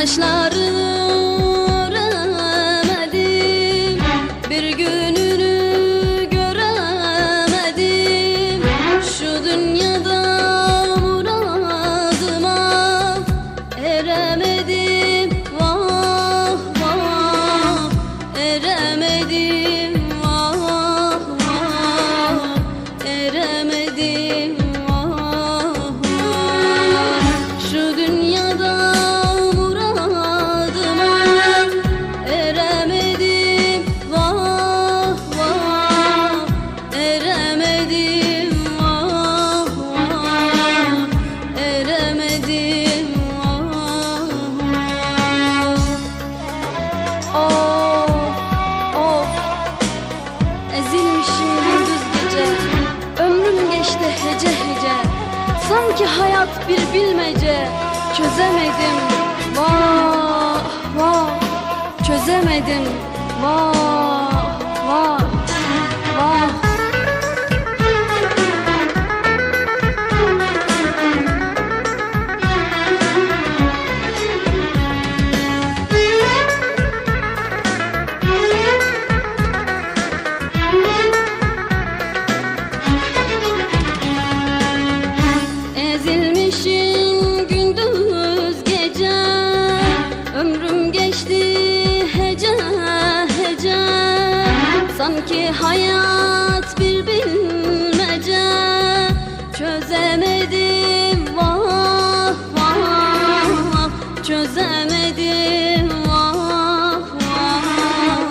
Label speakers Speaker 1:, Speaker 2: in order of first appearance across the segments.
Speaker 1: Yaşları öremedim Bir gününü göremedim. Şu dünyada muradıma Eremedim. Vah vah. Eremedim vah vah. Eremedim Sanki hayat bir bilmece Çözemedim. Vah vah Çözemedim. Vah vah Sanki hayat bir bilmece. Çözemedim vah vah Çözemedim vah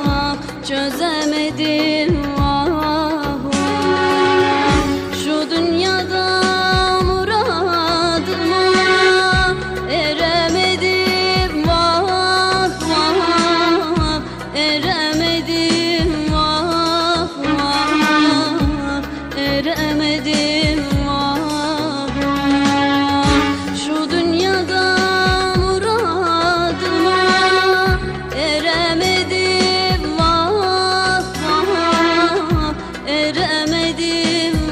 Speaker 1: vah. Çözemedim Bilemedim